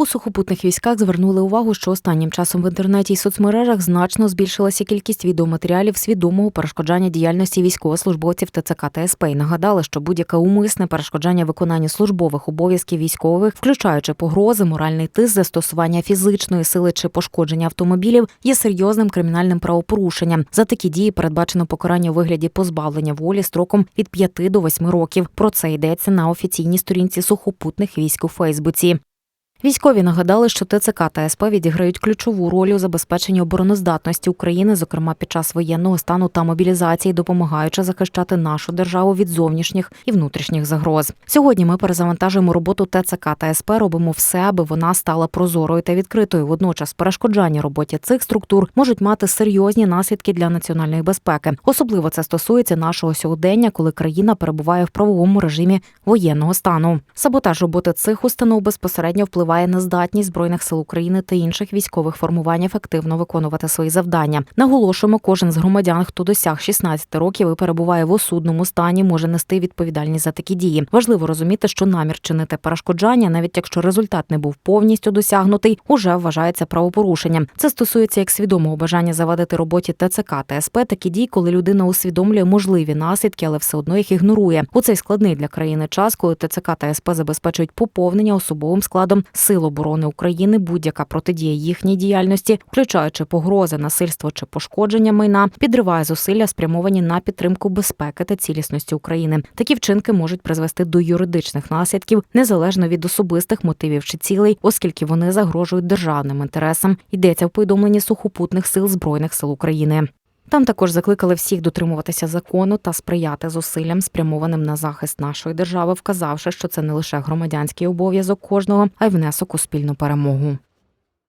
У сухопутних військах звернули увагу, що останнім часом в інтернеті і соцмережах значно збільшилася кількість відеоматеріалів свідомого перешкоджання діяльності військовослужбовців ТЦК та СП і нагадали, що будь-яке умисне перешкоджання виконанню службових обов'язків військових, включаючи погрози, моральний тиск, застосування фізичної сили чи пошкодження автомобілів, є серйозним кримінальним правопорушенням. За такі дії передбачено покарання у вигляді позбавлення волі строком від 5 до 8 років. Про це йдеться на офіційній сторінці сухопутних військ у Фейсбуці. Військові нагадали, що ТЦК та СП відіграють ключову роль у забезпеченні обороноздатності України, зокрема під час воєнного стану та мобілізації, допомагаючи захищати нашу державу від зовнішніх і внутрішніх загроз. Сьогодні ми перезавантажуємо роботу ТЦК та СП, робимо все, аби вона стала прозорою та відкритою. Водночас перешкоджання роботі цих структур можуть мати серйозні наслідки для національної безпеки. Особливо це стосується нашого сьогодення, коли країна перебуває в правовому режимі воєнного стану. Саботаж роботи цих установ безпосередньо впливає на здатність збройних сил України та інших військових формувань ефективно виконувати свої завдання. Наголошуємо, кожен з громадян, хто досяг 16 років і перебуває в осудному стані, може нести відповідальність за такі дії. Важливо розуміти, що намір чинити перешкоджання, навіть якщо результат не був повністю досягнутий, уже вважається правопорушенням. Це стосується як свідомого бажання завадити роботі ТЦК та СП, так і дій, коли людина усвідомлює можливі наслідки, але все одно їх ігнорує. У цей складний для країни час, коли ТЦК та СП забезпечують поповнення особовим складом Сил оборони України, будь-яка протидія їхній діяльності, включаючи погрози, насильство чи пошкодження майна, підриває зусилля, спрямовані на підтримку безпеки та цілісності України. Такі вчинки можуть призвести до юридичних наслідків незалежно від особистих мотивів чи цілей, оскільки вони загрожують державним інтересам. Йдеться в повідомленні сухопутних сил збройних сил України. Там також закликали всіх дотримуватися закону та сприяти зусиллям, спрямованим на захист нашої держави, вказавши, що це не лише громадянський обов'язок кожного, а й внесок у спільну перемогу.